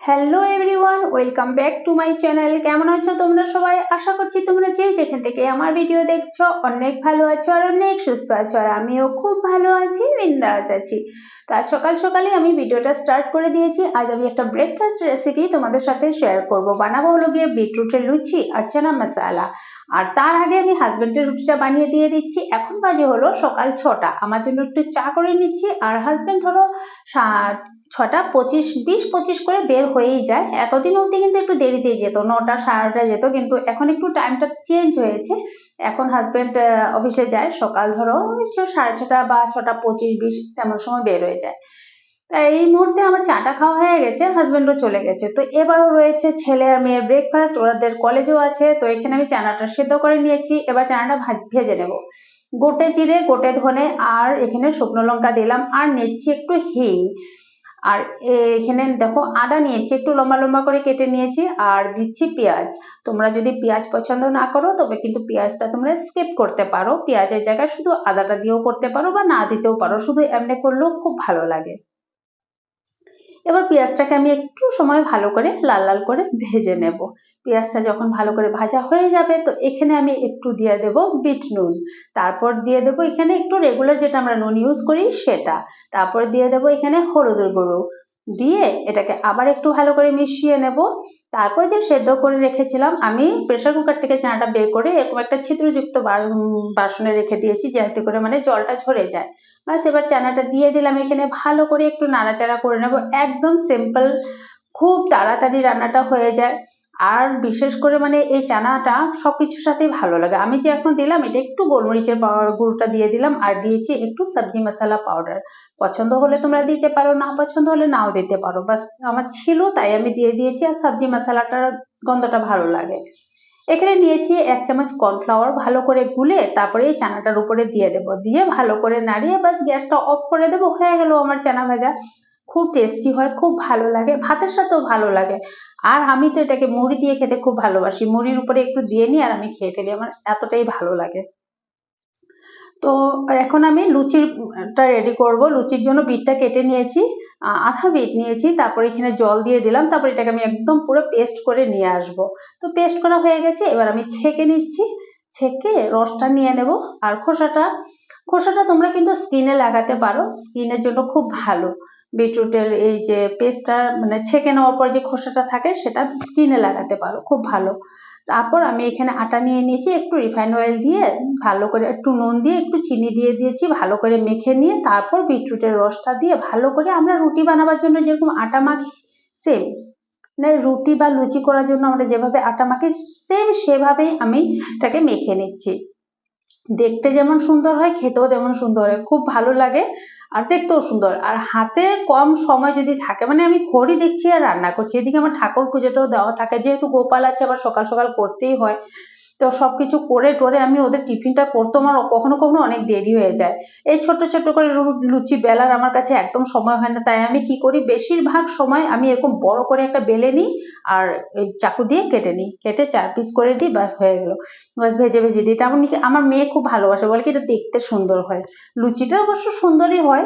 Hello everyone welcome back to my channel কেমন আছো তোমরা সবাই? আশা করছি তোমরা যে যেখান থেকে আমার ভিডিও দেখছ, অনেক ভালো আছো আর অনেক সুস্থ আছো। আর আমিও খুব ভালো আছি, বিন্দাস আছি। তার সকাল সকালে আমি ভিডিওটা স্টার্ট করে দিয়েছি। আজ আমি একটা ব্রেকফাস্ট রেসিপি তোমাদের সাথে শেয়ার করব। বানাবো হলো গিয়ে বিটরুটের লুচি আর চানা মশালা আর তার আগে আমি হাজব্যান্ডের রুটিটা বানিয়ে দিয়ে দিচ্ছি। এখন বাজে হলো সকাল ছটা। আমার জন্য একটু চা করে নিচ্ছি। আর হাজব্যান্ড ধরো ছটা পঁচিশ, বিশ পঁচিশ করে বের হয়েই যায়। এতদিন অবধি কিন্তু একটু দেরিতেই যেত। নটা, সাড়ে যেত। কিন্তু এখন একটু টাইমটা চেঞ্জ হয়েছে। এখন হাজব্যান্ড অফিসে যায়। সকাল ধরো সাড়ে ছটা বা ছটা পঁচিশ, বিশ তেমন সময় বের হয়ে যায়। তাই এই মুহূর্তে আমার চাটা খাওয়া হয়ে গেছে হাজব্যান্ডও চলে গেছে। তো এবারও রয়েছে ছেলে আর মেয়ের ব্রেকফাস্ট ওদের কলেজও আছে, তো এখানে আমি চানাটা সেদ্ধ করে নিয়েছি, এবার চানাটা ভেজে নেব। গোটে জিরে, গোটে ধনে, আর এখানে শুকনো লঙ্কা দিলাম, আর নিচ্ছি একটু হিং। আর এখানে দেখো আদা নিয়েছি, একটু লম্বা লম্বা করে কেটে নিয়েছি আর দিচ্ছি পেঁয়াজ। তোমরা যদি পেঁয়াজ পছন্দ না করো, তবে কিন্তু পেঁয়াজটা তোমরা স্কিপ করতে পারো। পেঁয়াজের জায়গায় শুধু আদাটা দিয়েও করতে পারো বা না দিতেও পারো, শুধু এমনি করলেও খুব ভালো লাগে। এবার পেঁয়াজটাকে আমি একটু সময় ভালো করে লাল লাল করে ভেজে নেব। পেঁয়াজটা যখন ভালো করে ভাজা হয়ে যাবে, তো এখানে আমি একটু দিয়ে দেব বিট নুন। তারপর দিয়ে দেব এখানে একটু রেগুলার যেটা আমরা নুন ইউজ করি সেটা। তারপর দিয়ে দেব এখানে হলুদের গুঁড়ো। দিয়ে এটাকে আবার একটু ভালো করে মিশিয়ে নেব। তারপর যে সেদ্ধ করে রেখেছিলাম, আমি প্রেশার কুকার থেকে চানাটা বের করে এরকম একটা ছিদ্রযুক্ত বাসনে রেখে দিয়েছি যাতে করে মানে জলটা ঝরে যায়। বাস এবার চানাটা দিয়ে দিলাম এখানে। ভালো করে একটু নাড়াচাড়া করে নেব। একদম সিম্পল খুব তাড়াতাড়ি রান্নাটা হয়ে যায়। আর বিশেষ করে মানে এই চানাটা সব কিছুর সাথেই ভালো লাগে। আমি যে এখন দিলাম, এটা একটু গোলমরিচের পাউডার গুঁড়োটা দিয়ে দিলাম আর দিয়েছি একটু সবজি মশলা পাউডার পছন্দ হলে তোমরা দিতে পারো, না পছন্দ হলে নাও দিতে পারো। বাস আমার ছিল, তাই আমি দিয়ে দিয়েছি আর সবজি মশলাটার গন্ধটা ভালো লাগে। এখানে নিয়েছি এক চামচ কর্নফ্লাওয়ার ভালো করে গুলে তারপরে এই চানাটার উপরে দিয়ে দেব। দিয়ে ভালো করে নাড়িয়ে বাস গ্যাসটা অফ করে দেবো। হয়ে গেল আমার চানা ভাজা। খুব টেস্টি হয়, খুব ভালো লাগে, ভাতের সাথেও ভালো লাগে। আর আমি তো এটাকে মুড়ি দিয়ে খেতে খুব ভালোবাসি। মুড়ির উপরে একটু দিয়ে নিই আর আমি খেয়ে ফেলি, আমার এতটাই ভালো লাগে। তো এখন আমি লুচিটা রেডি করব। লুচির জন্য বিটটা কেটে নিয়েছি আধা বিট নিয়েছি, তারপর এখানে জল দিয়ে দিলাম, তারপর এটাকে আমি একদম পুরো পেস্ট করে নিয়ে আসব। তো পেস্ট করা হয়ে গেছে, এবার আমি ছেঁকে নিচ্ছি, ছেঁকে রসটা নিয়ে নেব, আর খোসাটা খোসাটা তোমরা কিন্তু স্কিনে লাগাতে পারো। স্কিনের জন্য খুব ভালো। বিটরুটের এই যে পেস্টটা মানে ছেঁকে নেওয়ার পর যে খোসাটা থাকে, সেটা স্কিনে লাগাতে পারো। খুব ভালো। তারপর আমি এখানে আটা নিয়ে নিয়েছি, একটু রিফাইন অয়েল দিয়ে, ভালো করে একটু নুন দিয়ে, একটু চিনি দিয়ে দিয়েছি, ভালো করে মেখে নিয়ে, তারপর বিটরুটের রসটা দিয়ে ভালো করে আমরা রুটি বানাবার জন্য যেরকম আটা মাখি সেম মানে রুটি বা লুচি করার জন্য আমরা যেভাবে আটা মাখি সেম সেভাবেই আমি এটাকে মেখে নিচ্ছি। দেখতে যেমন সুন্দর হয় খেতেও তেমন সুন্দর হয়। খুব ভালো লাগে। আর দেখতেও সুন্দর। আর হাতে কম সময় যদি থাকে মানে আমি ঘড়ি দেখছি আর রান্না করছি, এদিকে আমার ঠাকুর পুজোটাও দেওয়া থাকে, যেহেতু গোপাল আছে, আবার সকাল সকাল করতেই হয়। তো সব কিছু করে টোরে আমি ওদের টিফিনটা করতে আমার কখনো কখনো অনেক দেরি হয়ে যায়। এই ছোট ছোট করে লুচি বেলার আমার কাছে একদম সময় হয় না, তাই আমি কি করি, বেশিরভাগ সময় আমি এরকম বড় করে একটা বেলে নিই আর এই চাকু দিয়ে কেটে নিই। কেটে চার পিস করে দিই বাস হয়ে গেল। বাস ভেজে ভেজে দিই। তেমন আমার মেয়ে খুব ভালোবাসে, বলে কি এটা দেখতে সুন্দর হয়। লুচিটা অবশ্য সুন্দরই হয়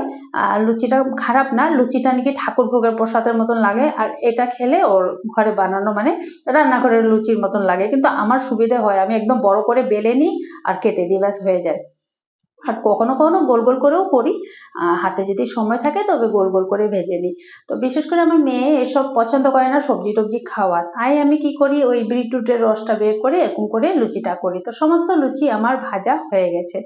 আর লুচিটা খারাপ না, লুচিটা নাকি ঠাকুর ভোগের প্রসাদের মতন লাগে। আর এটা খেলে ওর ঘরে বানানো মানে রান্নাঘরের লুচির মতন লাগে। কিন্তু আমার সুবিধে হয়, আমি একদম বড় করে বেলে নিই আর কেটে দিই, ব্যাস হয়ে যায়। আর কখনো কখনো গোল গোল করেও করি। হাতে যদি সময় থাকে তবে গোল গোল করে ভেজে নিই। তো বিশেষ করে আমার মেয়ে এসব পছন্দ করে না সবজি টবজি খাওয়া। তাই আমি কি করি, ওই বিটরুটের রসটা বের করে এরকম করে লুচিটা করি। তো সমস্ত লুচি আমার ভাজা হয়ে গেছে।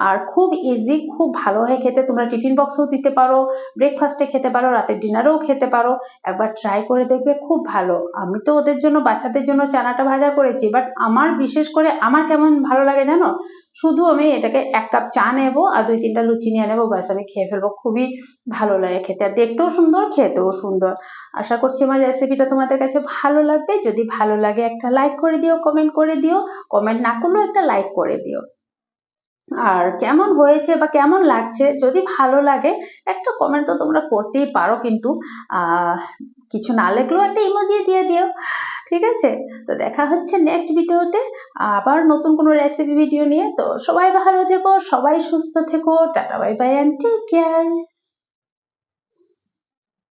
আর খুব ইজি খুব ভালো হয় খেতে তোমরা টিফিন বক্সেও দিতে পারো ব্রেকফাস্টে খেতে পারো, রাতের ডিনারেও খেতে পারো। একবার ট্রাই করে দেখবে খুব ভালো। আমি তো ওদের জন্য, বাচ্চাদের জন্য চানাটা ভাজা করেছি বাট আমার বিশেষ করে আমার কেমন ভালো লাগে জানো? শুধু আমি এটাকে এক কাপ চা নেব আর দুই তিনটা লুচি নিয়ে নেব, ব্যাস আমি খেয়ে ফেলব। খুবই ভালো লাগে খেতে। আর দেখতেও সুন্দর, খেতেও সুন্দর। আশা করছি আমার রেসিপিটা তোমাদের কাছে ভালো লাগবে। যদি ভালো লাগে একটা লাইক করে দিও কমেন্ট করে দিও। কমেন্ট না করলেও একটা লাইক করে দিও। আর কেমন হয়েছে বা কেমন লাগছে, যদি ভালো লাগে, একটা কমেন্ট তো তোমরা করতেই পারো কিন্তু কিছু না লেখলেও একটা ইমোজি দিয়ে দিও, ঠিক আছে? তো দেখা হচ্ছে নেক্সট ভিডিওতে আবার নতুন কোনো রেসিপি ভিডিও নিয়ে, তো সবাই ভালো থেকো, সবাই সুস্থ থেকো, tata bye bye and take care